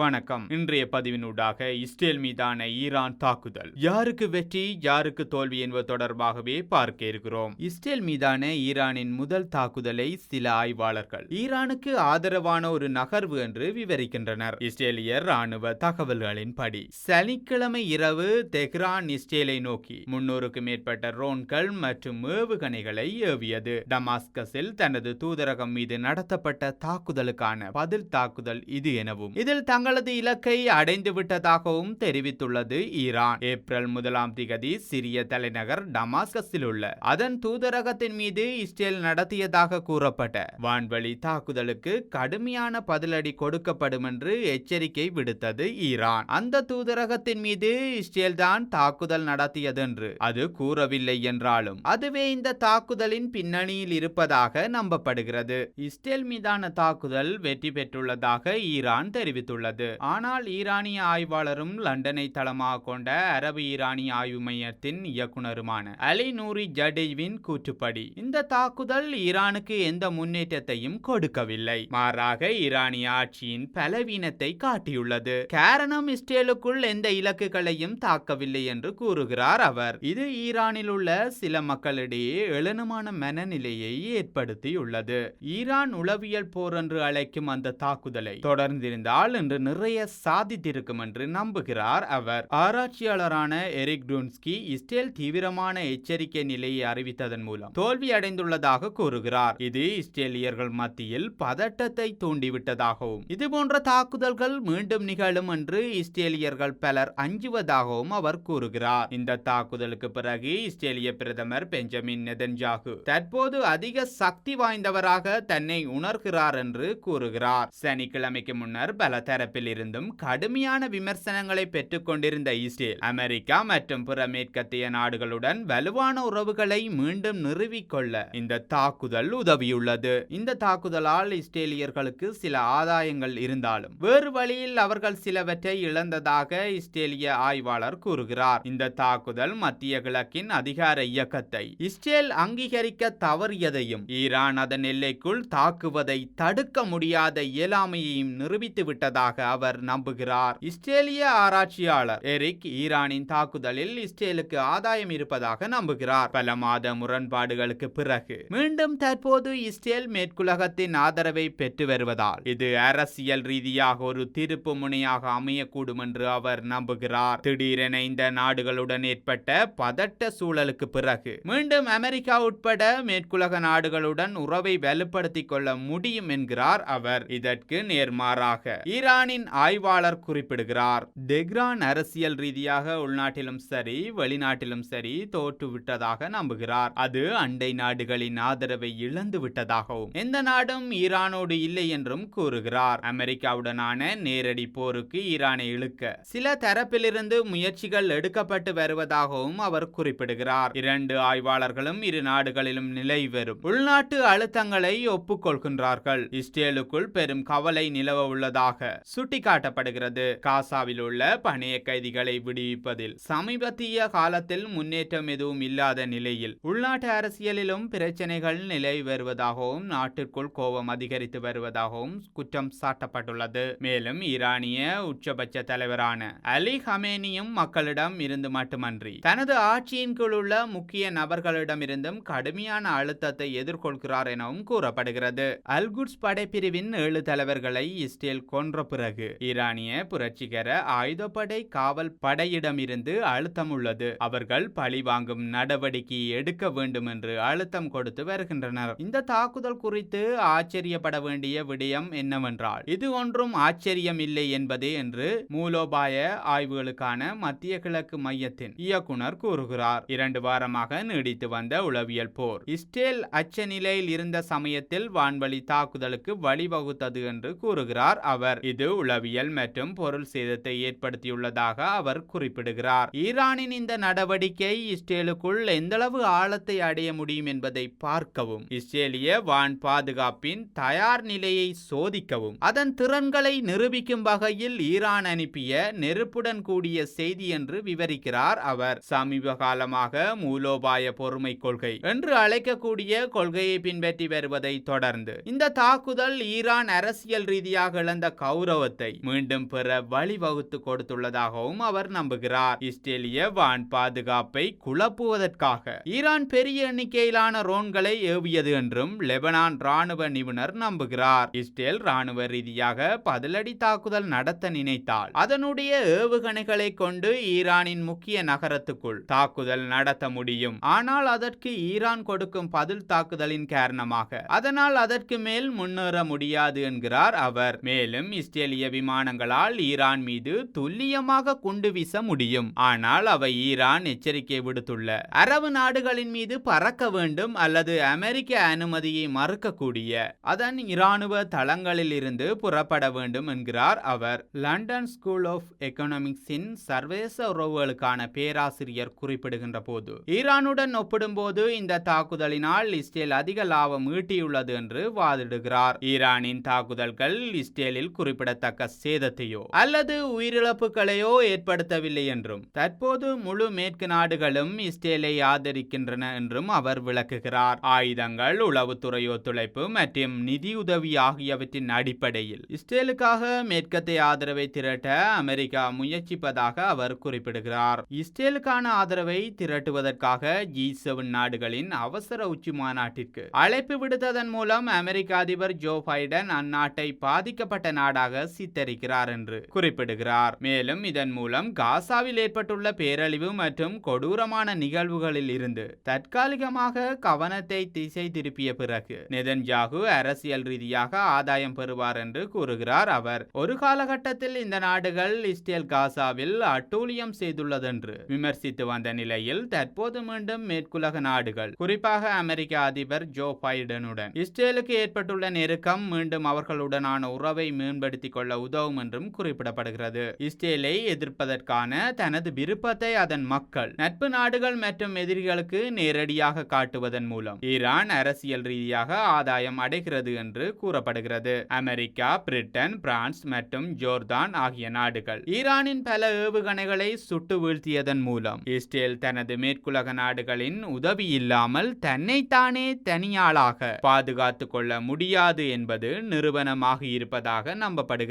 வணக்கம். இன்றைய பதிவினூடாக இஸ்ரேல் மீதான ஈரான் தாக்குதல். யாருக்கு வெற்றி யாருக்கு தோல்வி என்பது தொடர்பாகவே பார்க்க இருக்கிறோம். இஸ்ரேல் மீதான ஈரானின் முதல் தாக்குதலை சில ஆய்வாளர்கள் ஈரானுக்கு ஆதரவான ஒரு நகர்வு என்று விவரிக்கின்றனர். இஸ்ரேலியர் ராணுவ தகவல்களின்படி சனிக்கிழமை இரவு தெஹ்ரான் இஸ்ரேலை நோக்கி முன்னூறுக்கு மேற்பட்ட ரோன்கள் மற்றும் ஏவுகணைகளை ஏவியது. டமாஸ்கஸில் தனது தூதரகம் மீது நடத்தப்பட்ட தாக்குதலுக்கான பதில் தாக்குதல் இது எனவும் இதில் தங்களது இலக்கை அடைந்துவிட்டதாகவும் தெரிவித்துள்ளது ஈரான். ஏப்ரல் முதலாம் திகதி சிரிய தலைநகர் டமாஸ்கஸில் உள்ள அதன் தூதரகத்தின் மீது இஸ்ரேல் நடத்தியதாக கூறப்பட்ட வான்வழி தாக்குதலுக்கு கடுமையான பதிலடி கொடுக்கப்படும் என்று எச்சரிக்கை விடுத்தது ஈரான். அந்த தூதரகத்தின் மீது இஸ்ரேல் தான் தாக்குதல் நடத்தியதென்று அது கூறவில்லை என்றாலும் அதுவே இந்த தாக்குதலின் பின்னணியில் இருப்பதாக நம்பப்படுகிறது. இஸ்ரேல் மீதான தாக்குதல் வெற்றி பெற்றுள்ளதாக ஈரான் தெரிவித்துள்ளது. ஆனால் ஈரானிய ஆய்வாளரும் லண்டனை தளமாக கொண்ட அரபு ஈரானிய ஆய்வு மையத்தின் இயக்குனருமான அலி நூரி ஜடேவின் கூற்றுப்படி இந்த தாக்குதல் ஈரானுக்கு எந்த முன்னேற்றத்தையும் கொடுக்கவில்லை. மாறாக ஈரானிய ஆட்சியின் பலவீனத்தை காட்டியுள்ளது. காரணம் இஸ்ரேலுக்குள் எந்த இலக்குகளையும் தாக்கவில்லை என்று கூறுகிறார் அவர். இது ஈரானில் உள்ள சில மக்களிடையே எழுனமான மனநிலையை ஏற்படுத்தியுள்ளது. ஈரான் உளவியல் போர் என்று அழைக்கும் அந்த தாக்குதலை தொடர்ந்திருந்தால் இன்று நிறைய சாதித்திருக்கும் என்று நம்புகிறார் அவர். ஆராய்ச்சியாளரான எரிக் டூன்ஸ்கி இஸ்ரேல் தீவிரமான எச்சரிக்கை நிலையை அறிவித்ததன் மூலம் தோல்வி அடைந்துள்ளதாக கூறுகிறார். இது இஸ்ரேலியர்கள் மத்தியில் பதட்டத்தை தூண்டிவிட்டதாகவும் இதுபோன்ற தாக்குதல்கள் மீண்டும் நிகழும் என்று இஸ்ரேலியர்கள் பலர் அஞ்சுவதாகவும் அவர் கூறுகிறார். இந்த தாக்குதலுக்கு பிறகு இஸ்ரேலிய பிரதமர் பெஞ்சமின் நெதன்ஜாகு தற்போது அதிக சக்தி வாய்ந்தவராக தன்னை உணர்கிறார் என்று கூறுகிறார். சனிக்கிழமைக்கு முன்னர் பல தரப்பிலிருந்தும் கடுமையான விமர்சனங்களை பெற்றுக்கொண்டிருந்த இஸ்ரேல் அமெரிக்கா மற்றும் பிற மேற்கத்திய நாடுகளுடன் வலுவான உறவுகளை மீண்டும் நிறுவிக்கொள்ள இந்த தாக்குதல் உதவியுள்ளது. இந்த தாக்குதலால் இஸ்ரேலியர்களுக்கு சில ஆதாயங்கள் இருந்தாலும் வேறு வழியில் அவர்கள் சிலவற்றை இழந்ததாக இஸ்ரேலிய ஆய்வாளர் கூறுகிறார். இந்த தாக்குதல் மத்திய கிழக்கின் அதிகார இயக்கத்தை இஸ்ரேல் அங்கீகரிக்க தவறியதையும் ஈரான் அதன் எல்லைக்குள் தாக்குவதை தடுக்க முடியாத இயலாமையையும் நிரூபித்து விட்டதாக அவர் நம்புகிறார். இஸ்ரேலிய ஆராய்ச்சியாளர் எரிக் ஈரானின் தாக்குதலில் இஸ்ரேலுக்கு ஆதாயம் இருப்பதாக நம்புகிறார். பல மாத முரண்பாடுகளுக்கு பிறகு மீண்டும் தற்போது இஸ்ரேல் மேற்குலகத்தின் ஆதரவை பெற்று வருவதால் இது அரசியல் ரீதியாக ஒரு திருப்பு முனையாக அமையக்கூடும் என்று அவர் நம்புகிறார். திடீரென இந்த நாடுகளுடன் ஏற்பட்ட பதட்ட சூழலுக்கு பிறகு மீண்டும் அமெரிக்கா உட்பட மேற்குலக நாடுகளுடன் உறவை வலுப்படுத்திக் கொள்ள முடியும் என்கிறார் அவர். இதற்கு நேர்மாறாக ஈரான் ஈரானின் ஆய்வாளர் குறிப்பிடுகிறார். தெஹ்ரான் அரசியல் ரீதியாக உள்நாட்டிலும் சரி வெளிநாட்டிலும் சரி தோற்றுவிட்டதாக நம்புகிறார். அது அண்டை நாடுகளின் ஆதரவை இழந்து விட்டதாகவும் எந்த நாடும் ஈரானோடு இல்லை என்றும் கூறுகிறார். அமெரிக்காவுடனான நேரடி போருக்கு ஈரானை இழுக்க சில தரப்பிலிருந்து முயற்சிகள் எடுக்கப்பட்டு வருவதாகவும் அவர் குறிப்பிடுகிறார். இரண்டு ஆய்வாளர்களும் இரு நாடுகளிலும் நிலை வரும் உள்நாட்டு அழுத்தங்களை ஒப்புக்கொள்கின்றார்கள். இஸ்ரேலுக்குள் பெரும் கவலை நிலவ உள்ளதாக சுட்டிக்காட்டப்படுகிறது. காசாவில் உள்ள பணைய கைதிகளை விடுவிப்பதில் சமீபத்திய காலத்தில் முன்னேற்றம் எதுவும் இல்லாத நிலையில் உள்நாட்டு அரசியலிலும் பிரச்சனைகள் நிலை வருவதாகவும் நாட்டிற்குள் கோபம் அதிகரித்து வருவதாகவும் குற்றம் சாட்டப்பட்டுள்ளது. மேலும் ஈரானிய உச்சபட்ச தலைவரான அலி ஹமேனியும் மக்களிடம் இருந்து மட்டுமன்றி தனது ஆட்சியின் கீழ் உள்ள முக்கிய நபர்களிடமிருந்தும் கடுமையான அழுத்தத்தை எதிர்கொள்கிறார் எனவும் கூறப்படுகிறது. அல்குட்ஸ் படைப்பிரிவின் ஏழு தலைவர்களை இஸ்ரேல் கொன்ற பிறகு பிறகு ஈரானிய புரட்சிகர ஆயுதப்படை காவல் படையிடமிருந்து அழுத்தம் உள்ளது. அவர்கள் பழிவாங்கும் நடவடிக்கை எடுக்க வேண்டும் என்று அழுத்தம் கொடுத்து வருகின்றனர். இந்த தாக்குதல் குறித்து ஆச்சரியப்பட வேண்டிய விடயம் என்னவென்றால் இது ஒன்றும் ஆச்சரியம் இல்லை என்பதே என்று மூலோபாய ஆய்வுகளுக்கான மத்திய கிழக்கு மையத்தின் இயக்குனர் கூறுகிறார். இரண்டு வாரமாக நீடித்து வந்த உளவியல் போர் இஸ்ரேல் அச்ச நிலையில் இருந்த சமயத்தில் வான்வழி தாக்குதலுக்கு வழிவகுத்தது என்று கூறுகிறார் அவர். இது உளவியல் மற்றும் பொருள் சேதத்தை ஏற்படுத்தியுள்ளதாக அவர் குறிப்பிடுகிறார். ஈரானின் இந்த நடவடிக்கை இஸ்ரேலுக்குள் எந்தளவு ஆழத்தை அடைய முடியும் என்பதை பார்க்கவும் இஸ்ரேலிய வான் பாதுகாப்பின் தயார் நிலையை சோதிக்கவும் அதன் திறன்களை நிரூபிக்கும் வகையில் ஈரான் அனுப்பிய நெருப்புடன் கூடிய செய்தி என்று விவரிக்கிறார் அவர். சமீப காலமாக மூலோபாய பொறுமை கொள்கை என்று அழைக்கக்கூடிய கொள்கையை பின்பற்றி வருவதை தொடர்ந்து இந்த தாக்குதல் ஈரான் அரசியல் ரீதியாக இழந்த கௌரவ ராணுவத்தை மீண்டும் பெற வழிவகுத்து கொடுத்துள்ளதாகவும் அவர் நம்புகிறார். இஸ்ரேலிய வான் பாதுகாப்பை குழப்புவதற்காக ஈரான் பெரிய எண்ணிக்கையிலான ரோன்களை ஏவியது என்றும் லெபனான் ராணுவ நிபுணர் நம்புகிறார். இஸ்ரேல் ராணுவ ரீதியாக பதிலடி தாக்குதல் நடத்த நினைத்தால் அதனுடைய ஏவுகணைகளை கொண்டு ஈரானின் முக்கிய நகரத்துக்குள் தாக்குதல் நடத்த முடியும். ஆனால் அதற்கு ஈரான் கொடுக்கும் பதில் தாக்குதலின் காரணமாக அதனால் அதற்கு மேல் முன்னேற முடியாது என்கிறார் அவர். மேலும் இஸ்ரேல் இஸ்ரேலிய விமானங்களால் ஈரான் மீது துல்லியமாக குண்டு வீச முடியும். ஆனால் அவை ஈரான் எச்சரிக்கை விடுத்துள்ள. அரபு நாடுகளின் மீது பறக்க வேண்டும் அல்லது அமெரிக்க அனுமதியை மறுக்கக்கூடிய. அதன் இராணுவ தளங்களில் இருந்து புறப்பட வேண்டும் என்கிறார் அவர். லண்டன் ஸ்கூல் ஆஃப் எக்கனாமிக்ஸின் சர்வதேச உறவுகளுக்கான பேராசிரியர் குறிப்பிடுகின்ற போது ஈரானுடன் ஒப்பிடும்போது இந்த தாக்குதலினால் இஸ்ரேல் அதிக லாபம் ஈட்டியுள்ளது என்று வாதிடுகிறார். ஈரானின் தாக்குதல்கள் இஸ்ரேலில் குறிப்பிடத்தக்க சேதத்தையோ அல்லது உயிரிழப்புகளையோ ஏற்படுத்தவில்லை என்றும் தற்போது முழு மேற்கு நாடுகளும் இஸ்ரேலை ஆதரிக்கின்றன என்றும் அவர் விளக்குகிறார். ஆயுதங்கள் உளவுத்துறை ஒத்துழைப்பு மற்றும் நிதியுதவி ஆகியவற்றின் அடிப்படையில் இஸ்ரேலுக்காக மேற்கத்தை ஆதரவை திரட்ட அமெரிக்கா முயற்சிப்பதாக அவர் குறிப்பிடுகிறார். இஸ்ரேலுக்கான ஆதரவை திரட்டுவதற்காக ஜி செவன் நாடுகளின் அவசர உச்சி மாநாட்டிற்கு அழைப்பு விடுத்ததன் மூலம் அமெரிக்க அதிபர் ஜோ பைடன் அந்நாட்டை பாதிக்கப்பட்ட நாடாக சித்தரிக்கிறார் என்று குறிப்பிடுகிறார். மேலும் இதன் மூலம் காசாவில் ஏற்பட்டுள்ள பேரழிவு மற்றும் கொடூரமான நிகழ்வுகளில் இருந்து தற்காலிகமாக கவனத்தை திசை திருப்பிய பிறகு நெதன்ஜாகு அரசியல் ரீதியாக ஆதாயம் பெறுவார் என்று கூறுகிறார் அவர். ஒரு காலகட்டத்தில் இந்த நாடுகள் இஸ்ரேல் காசாவில் அட்டூழியம் செய்துள்ளதென்று விமர்சித்து வந்த நிலையில் தற்போது மீண்டும் மேற்குலக நாடுகள் குறிப்பாக அமெரிக்க அதிபர் ஜோ பைடனுடன் இஸ்ரேலுக்கு ஏற்பட்டுள்ள நெருக்கம் மீண்டும் அவர்களுடனான உறவை மேம்படுத்திக் கொள்ள உதவும் என்றும் குறிப்பிடப்படுகிறது. இஸ்ரேலை எதிர்ப்பதற்கான தனது விருப்பத்தை அதன் மக்கள் நட்பு நாடுகள் மற்றும் எதிரிகளுக்கு நேரடியாக காட்டுவதன் மூலம் ஈரான் அரசியல் ரீதியாக ஆதாயம் அடைகிறது என்று கூறப்படுகிறது. அமெரிக்கா பிரிட்டன் பிரான்ஸ் மற்றும் ஜோர்தான் ஆகிய நாடுகள் ஈரானின் பல ஏவுகணைகளை சுட்டு வீழ்த்தியதன் மூலம் இஸ்ரேல் தனது மேற்குலக நாடுகளின் உதவி இல்லாமல் தன்னைத்தானே தனியாளாக பாதுகாத்துக் கொள்ள முடியாது என்பது நிறுவனமாக இருப்பதாக நம்பப்படுகிறது.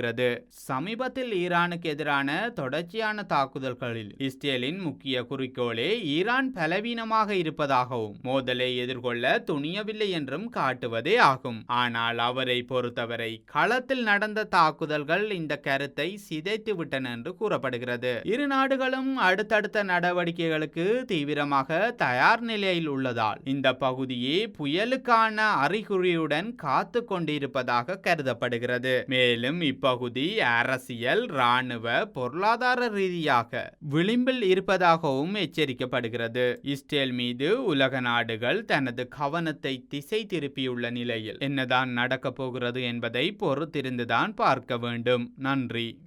சமீபத்தில் ஈரானுக்கு எதிரான தொடர்ச்சியான தாக்குதல்களில் இஸ்ரேலின் முக்கிய குறிக்கோளே ஈரான் பலவீனமாக இருப்பதாகவும் மோதலை எதிர்கொள்ள துணியவில்லை என்றும் காட்டுவதே ஆகும். ஆனால் அவரை பொறுத்தவரை களத்தில் நடந்த தாக்குதல்கள் இந்த கருத்தை சிதைத்து விட்டன என்று கூறப்படுகிறது. இரு நாடுகளும் அடுத்தடுத்த நடவடிக்கைகளுக்கு தீவிரமாக தயார் நிலையில் உள்ளதால் இந்த பகுதியே புயலுக்கான அறிகுறியுடன் காத்து கொண்டிருப்பதாக கருதப்படுகிறது. மேலும் இப்பகுதி அரசியல் ராணுவ பொருளாதார ரீதியாக விளிம்பில் இருப்பதாகவும் எச்சரிக்கப்படுகிறது. இஸ்ரேல் மீது உலக நாடுகள் தனது கவனத்தை திசை திருப்பியுள்ள நிலையில் என்னதான் நடக்கப் போகிறது என்பதை பொறுத்திருந்துதான் பார்க்க வேண்டும். நன்றி.